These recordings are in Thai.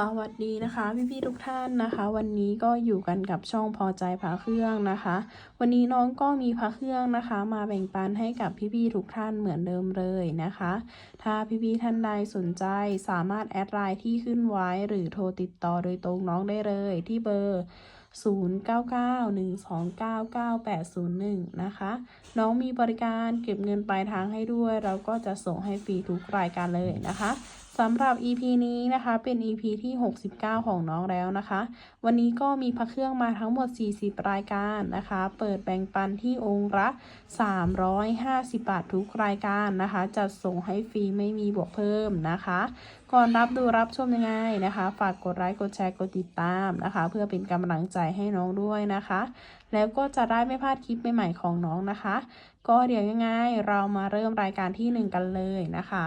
สวัสดีนะคะ พี่ๆทุกท่านนะคะ วันนี้ก็อยู่กันกับช่องพอใจพระเครื่องนะคะ วันนี้น้องก็มีพระเครื่องนะคะ มาแบ่งปันให้กับพี่ๆทุกท่านเหมือนเดิมเลยนะคะ ถ้าพี่ๆท่านใดสนใจสามารถแอดไลน์ที่ขึ้นไว้หรือโทรติดต่อโดยตรงน้องได้เลยที่เบอร์ 0991299801 นะคะ น้องมีบริการเก็บเงินปลายทางให้ด้วย เราก็จะส่งให้ฟรีทุกรายการเลยนะคะ สำหรับ EP นี้นะคะเป็น EP ที่ 69 ของน้องแล้วนะคะ วันนี้ก็มีพระเครื่องมาทั้งหมด 40 รายการนะคะ เปิดแบ่งปันที่องค์ละ350 บาททุกรายการนะคะ จัดส่งให้ฟรีไม่มีบวกเพิ่มนะคะ ก่อนรับดูรับชมยังไงนะคะ ฝากกดไลค์กดแชร์กดติดตามนะคะ เพื่อเป็นกำลังใจให้น้องด้วยนะคะ แล้วก็จะได้ไม่พลาดคลิปใหม่ๆของน้องนะคะ ก็เดี๋ยวยังไงเรามาเริ่มรายการที่หนึ่งกันเลยนะคะ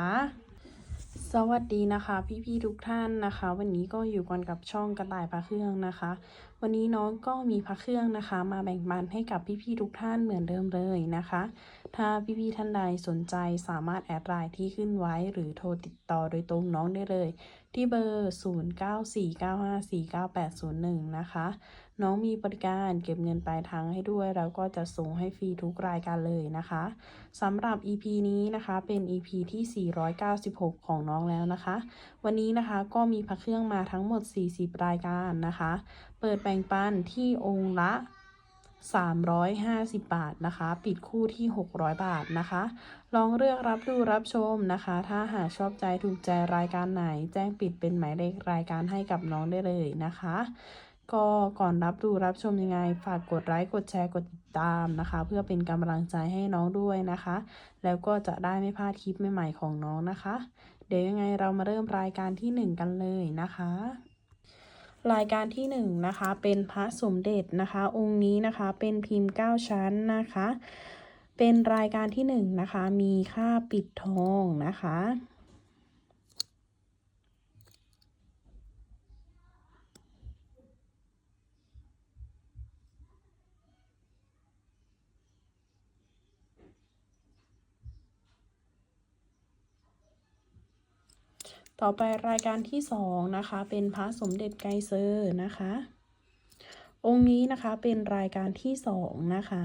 สวัสดีนะคะ พี่ๆทุกท่านนะคะ วันนี้ก็อยู่กันกับช่องกระต่ายพระเครื่องนะคะ วันนี้น้องก็มีพระเครื่องนะคะ มาแบ่งปันให้กับพี่ๆทุกท่านเหมือนเดิมเลยนะคะ ถ้าพี่ๆท่านใดสนใจสามารถแอดไลน์ที่ขึ้นไว้ หรือโทรติดต่อโดยตรงน้องได้เลย ที่เบอร์ 0949549801 นะคะ น้องมีบริการเก็บเงินปลายทางให้ด้วย แล้วก็จะส่งให้ฟรีทุกรายการเลยนะคะสำหรับ EP นี้นะคะเป็น EP ที่ 496 ของน้องแล้วนะคะ วันนี้นะคะก็มีพระเครื่องมาทั้งหมด 40 รายการนะคะ เปิดแบ่งปันที่องค์ละ 350 บาทนะคะ ปิดคู่ที่ 600 บาทนะคะ ลองเลือกรับดูรับชมนะคะ ถ้าหากชอบใจถูกใจรายการไหน แจ้งปิดเป็นหมายเลขรายการให้กับน้องได้เลยนะคะ ก็ก่อนรับดูรับชมยังไง ฝากกดไลค์กดแชร์กดติดตามนะคะ เพื่อเป็นกำลังใจให้น้องด้วยนะคะ แล้วก็จะได้ไม่พลาดคลิปใหม่ๆของน้องนะคะ เดี๋ยวยังไงเรามาเริ่มรายการที่ 1 กันเลยนะคะ รายการที่1นะคะเป็นพระสมเด็จนะคะ องค์นี้นะคะเป็นพิมพ์ 9 ชั้นนะคะ เป็นรายการที่1นะคะมีค่าปิดทองนะคะ ต่อไปรายการที่สองนะคะ เป็นพระสมเด็จไกรเซอร์นะคะ องค์นี้นะคะเป็นรายการที่สองนะคะ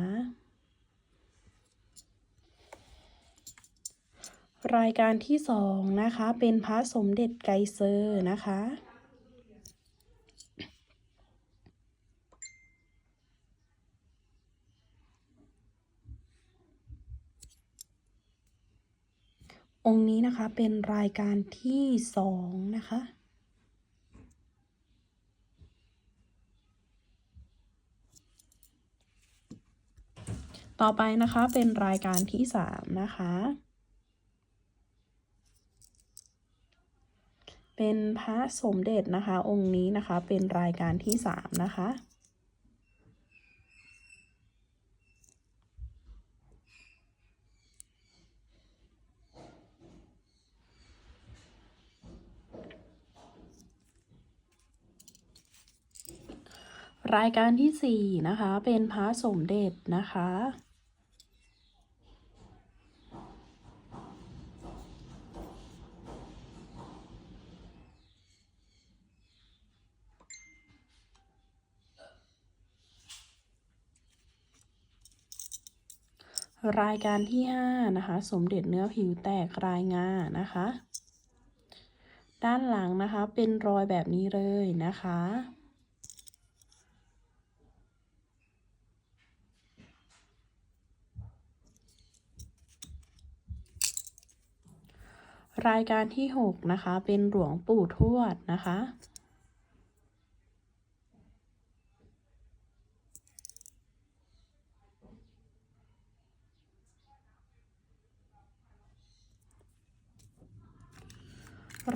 รายการที่สองนะคะ เป็นพระสมเด็จไกรเซอร์นะคะ องค์นี้นะคะเป็นรายการที่สองนะคะ ต่อไปนะคะเป็นรายการที่สามนะคะ เป็นพระสมเด็จนะคะ องค์นี้นะคะเป็นรายการที่สามนะคะ รายการที่สี่นะคะ เป็นพระสมเด็จนะคะ รายการที่ห้านะคะ สมเด็จเนื้อผิวแตกรายงานะคะ ด้านหลังนะคะเป็นรอยแบบนี้เลยนะคะ รายการที่ 6 นะคะ เป็นหลวงปู่ทวดนะคะ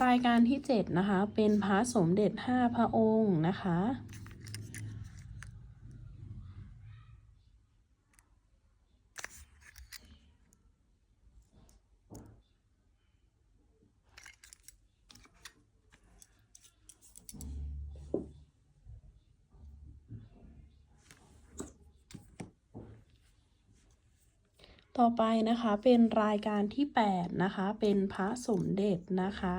รายการที่ 7 นะคะ เป็นพระสมเด็จ 5 พระองค์นะคะ ต่อไปนะคะเป็นรายการที่ 8 นะคะ เป็นพระสมเด็จนะคะ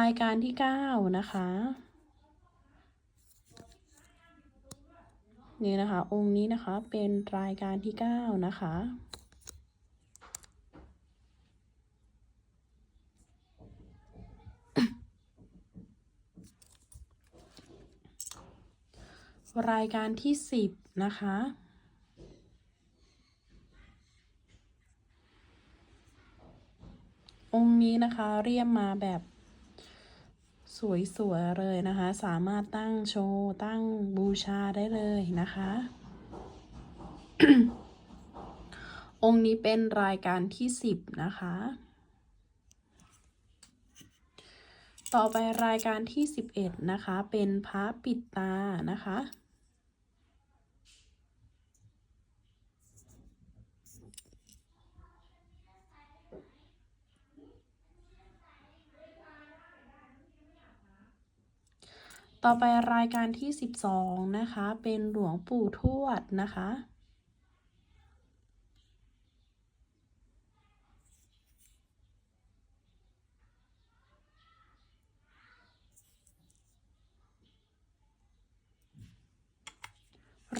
รายการที่ 9 นะคะ นี่นะคะ องค์นี้นะคะเป็นรายการที่เก้านะคะ รายการที่สิบนะคะองค์นี้นะคะเรียมมาแบบ สวยๆเลยนะคะ สามารถตั้งโชว์ ตั้งบูชาได้เลยนะคะ องค์นี้เป็นรายการที่สิบนะคะ ต่อไปรายการที่สิบเอ็ดนะคะ เป็นพระปิดตานะคะ ต่อไปรายการที่ 12 นะคะ เป็นหลวงปู่ทวดนะคะ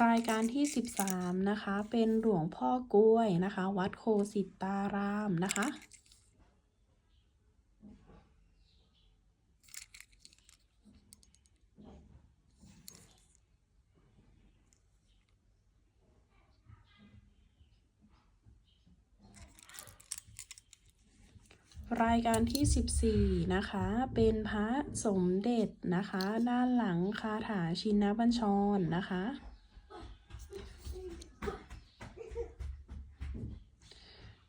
รายการที่ 13 นะคะ เป็นหลวงพ่อกล้วยนะคะ วัดโคสิตารามนะคะ รายการที่ 14 นะคะ เป็นพระสมเด็จนะคะ ด้านหลังคาถาชินบัญชรนะคะ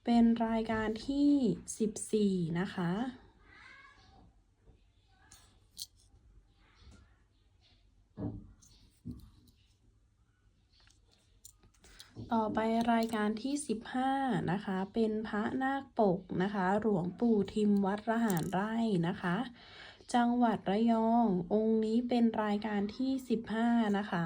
เป็นรายการที่ 14 นะคะ ต่อไปรายการที่ 15 นะคะ เป็นพระนาคปกนะคะ หลวงปู่ทิมวัดระหารไร่นะคะ จังหวัดระยอง องค์นี้เป็นรายการที่ 15 นะคะ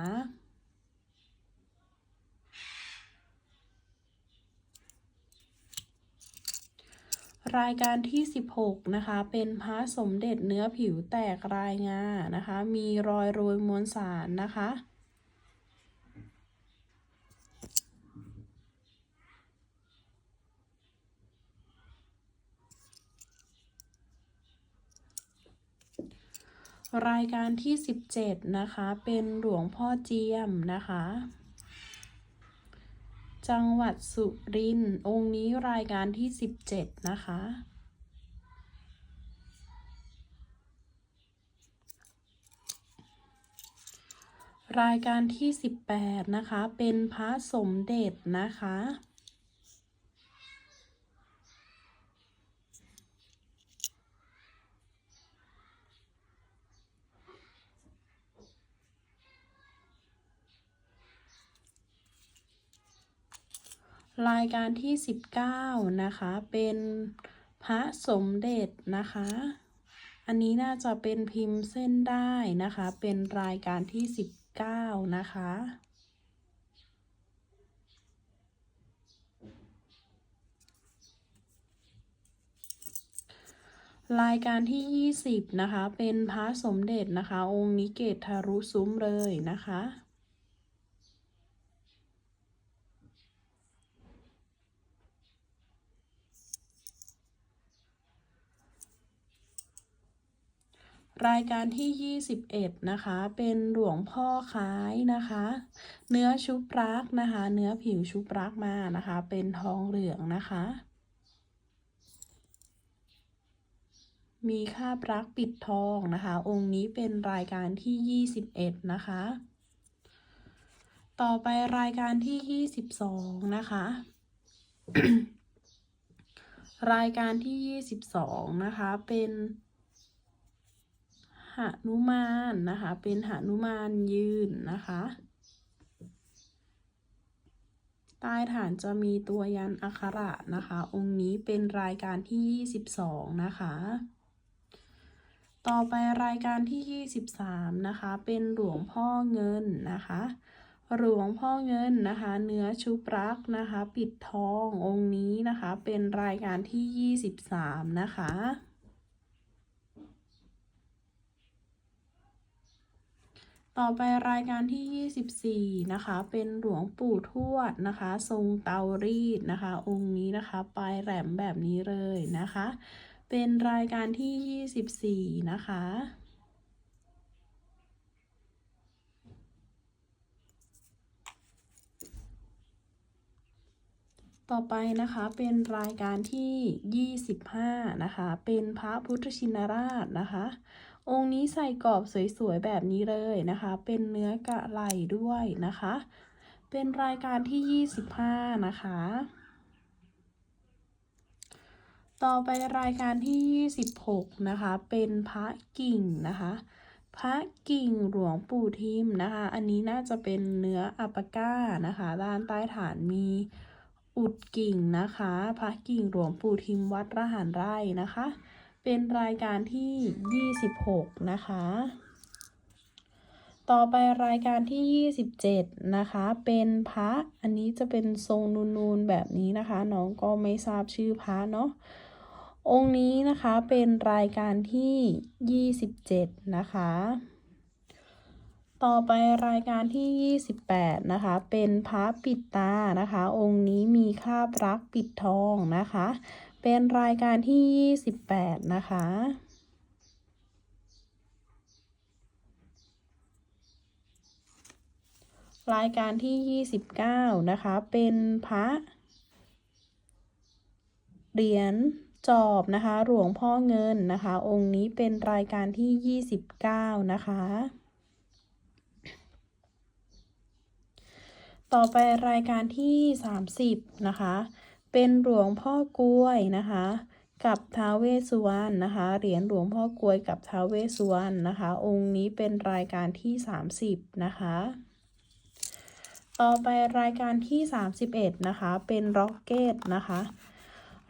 รายการที่ 16 นะคะ เป็นพระสมเด็จเนื้อผิวแตกรายงานะคะ มีรอยโรยมวลสารนะคะ รายการที่ 17 นะคะ เป็นหลวงพ่อเจียมนะคะ จังหวัดสุรินทร์องค์นี้รายการที่ 17 นะคะ รายการที่ 18 นะคะ เป็นพระสมเด็จนะคะ รายการที่ 19 นะคะ เป็นพระสมเด็จนะคะ อันนี้น่าจะเป็นพิมพ์เส้นได้นะคะ เป็นรายการที่ 19 นะคะรายการที่ 20 นะคะ เป็นพระสมเด็จนะคะ องค์นี้เกตทารุซุ้มเลยนะคะ รายการที่ 21 นะคะ เป็นหลวงพ่อคล้ายนะคะ เนื้อชุบรักนะคะ เนื้อผิวชุบรักมานะคะ เป็นทองเหลืองนะคะ มีคาบรักปิดทองนะคะ องค์นี้เป็นรายการที่ 21 นะคะ ต่อไปรายการที่ 22 นะคะ รายการที่ 22 นะคะ เป็น หนุมานนะคะ เป็นหนุมานยืนนะคะ ใต้ฐานจะมีตัวยันอักขระนะคะ องค์นี้เป็นรายการที่ 22 นะคะ ต่อไปรายการที่ 23 นะคะ เป็นหลวงพ่อเงินนะคะหลวงพ่อเงินนะคะ เนื้อชุบรักนะคะ ปิดทององค์นี้นะคะ เป็นรายการที่ 23 นะคะ ต่อไปรายการที่ 24 นะคะ เป็นหลวงปู่ทวดนะคะ ทรงเตารีดนะคะ องค์นี้นะคะ ปลายแหลมแบบนี้เลยนะคะ เป็นรายการที่ 24 นะคะ ต่อไปนะคะเป็นรายการที่ 25 นะคะ เป็นพระพุทธชินราชนะคะ องค์นี้ใส่กรอบสวยๆแบบนี้เลยนะคะ เป็นเนื้อกะไหลด้วยนะคะ เป็นรายการที่ 25 นะคะ ต่อไปรายการที่ 26 นะคะ เป็นพระกิ่งนะคะ พระกิ่งหลวงปู่ทิมนะคะ อันนี้น่าจะเป็นเนื้ออัปปะก้านะคะ ด้านใต้ฐานมีอุดกิ่งนะคะ พระกิ่งหลวงปู่ทิมวัดระหารไร่นะคะ เป็นรายการที่ 26 นะคะ ต่อไปรายการที่ 27 นะคะ เป็นพระ อันนี้จะเป็นทรงนูนๆแบบนี้นะคะ น้องก็ไม่ทราบชื่อพระเนาะ องค์นี้นะคะเป็นรายการที่ 27 นะคะต่อไปรายการที่ 28 นะคะ เป็นพระปิดตานะคะ องค์นี้มีคราบรักปิดทองนะคะ เป็นรายการที่ 28 นะคะ รายการที่ 29 นะคะ เป็นพระเหรียญจอบนะคะ หลวงพ่อเงินนะคะ องค์นี้เป็นรายการที่ 29 นะคะ ต่อไปรายการที่ 30 นะคะ เป็นหลวงพ่อกล้วยนะคะ กับท้าเวสุวรรณนะคะ เหรียญหลวงพ่อกล้วยกับท้าเวสสุวรรณนะคะ องค์นี้เป็นรายการที่ 30 นะคะ ต่อไปรายการที่ 31 นะคะ เป็นร็อกเก็ตนะคะ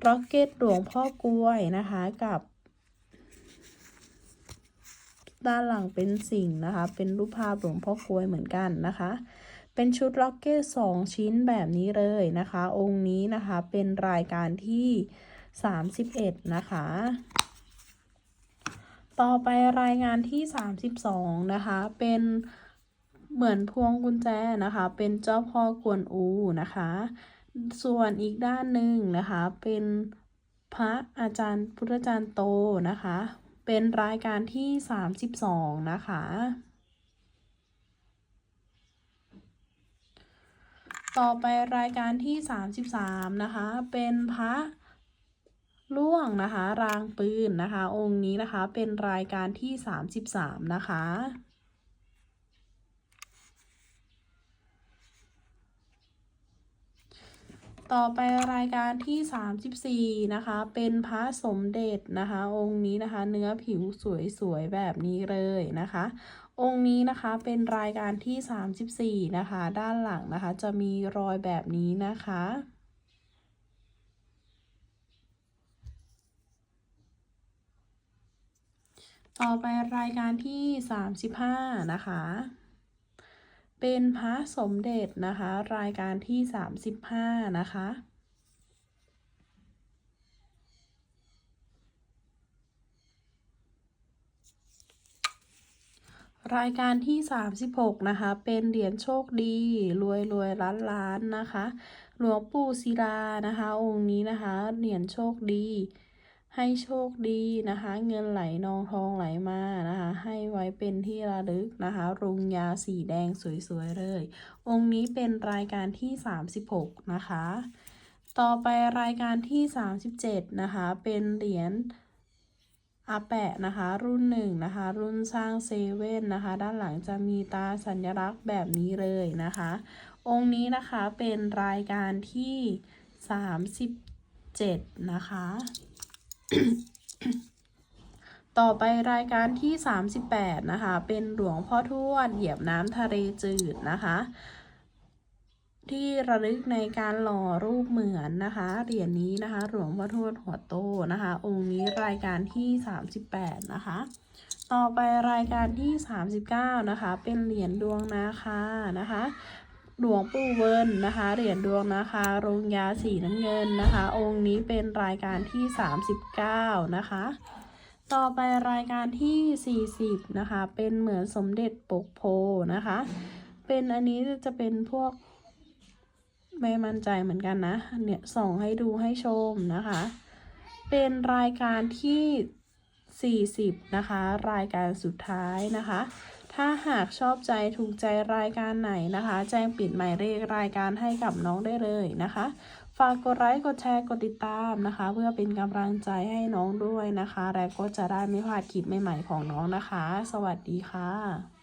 ร็อกเก็ตหลวงพ่อกล้วยนะคะกับด้านหลังเป็นสิ่งนะคะ เป็นรูปภาพหลวงพ่อกล้วยเหมือนกันนะคะ เป็นชุดร็อกเก็ตสองชิ้นแบบนี้เลยนะคะ องค์นี้นะคะเป็นรายการที่ 31 นะคะ ต่อไปรายงานที่ 32 นะคะ เป็นเหมือนพวงกุญแจนะคะ เป็นเจ้าพ่อกวนอูนะคะ ส่วนอีกด้านหนึ่งนะคะ เป็นพระอาจารย์พุทธจารย์โตนะคะ เป็นรายการที่ 32 นะคะ ต่อไปรายการที่ 33 นะคะ เป็นพระล่วงนะคะ รางปืนนะคะ องค์นี้นะคะเป็นรายการที่ 33 นะคะต่อไปรายการที่ 34 นะคะ เป็นพระสมเด็จนะคะ องค์นี้นะคะ เนื้อผิวสวยๆ แบบนี้เลยนะคะ องค์นี้นะคะเป็นรายการที่ 34 นะคะ ด้านหลังนะคะ จะมีรอยแบบนี้นะคะ ต่อไปรายการที่ 35 นะคะ เป็นพระสมเด็จนะคะ รายการที่ 35 นะคะ รายการที่ 36 นะคะ เป็นเหรียญโชคดี รวยรวยล้านล้านนะคะ หลวงปู่ศิลานะคะ องค์นี้นะคะ เหรียญโชคดี ให้โชคดีนะคะ เงินไหลนองทองไหลมานะคะ ให้ไว้เป็นที่ระลึกนะคะ รุงยาสีแดงสวยๆเลย องค์นี้เป็นรายการที่ 36 นะคะ ต่อไปรายการที่ 37 นะคะ เป็นเหรียญ อาแปะนะคะ รุ่นหนึ่งนะคะ รุ่นสร้างเซเว่นนะคะ ด้านหลังจะมีตาสัญลักษณ์แบบนี้เลยนะคะ องค์นี้นะคะเป็นรายการที่ 37 นะคะ ต่อไปรายการที่ 38 นะคะ เป็นหลวงพ่อทวดเหยียบน้ำทะเลจืดนะคะ ที่ระลึกในการหล่อรูปเหมือนนะคะเหรียญนี้นะคะหลวงพ่อทวดหัวโตนะคะ องค์นี้รายการที่ 38 นะคะ ต่อไปรายการที่ 39 นะคะ เป็นเหรียญดวงนาคานะคะหลวงปู่เวิร์นนะคะเหรียญดวงนะคะโรงยาสีน้ำเงินนะคะ องค์นี้เป็นรายการที่ 39 นะคะ ต่อไปรายการที่ 40 นะคะ เป็นเหมือนสมเด็จปกโพนะคะ เป็นอันนี้จะเป็นพวก ไม่มั่นใจเหมือนกันนะ เนี่ยส่งให้ดูให้ชมนะคะ เป็นรายการที่ 40 นะคะ รายการสุดท้ายนะคะ ถ้าหากชอบใจถูกใจรายการไหนนะคะ แจ้งปิดหมายเลขรายการให้กับน้องได้เลยนะคะ ฝากกดไลค์กดแชร์กดติดตามนะคะ เพื่อเป็นกำลังใจให้น้องด้วยนะคะ และก็จะได้ไม่พลาดคลิปใหม่ๆของน้องนะคะ สวัสดีค่ะ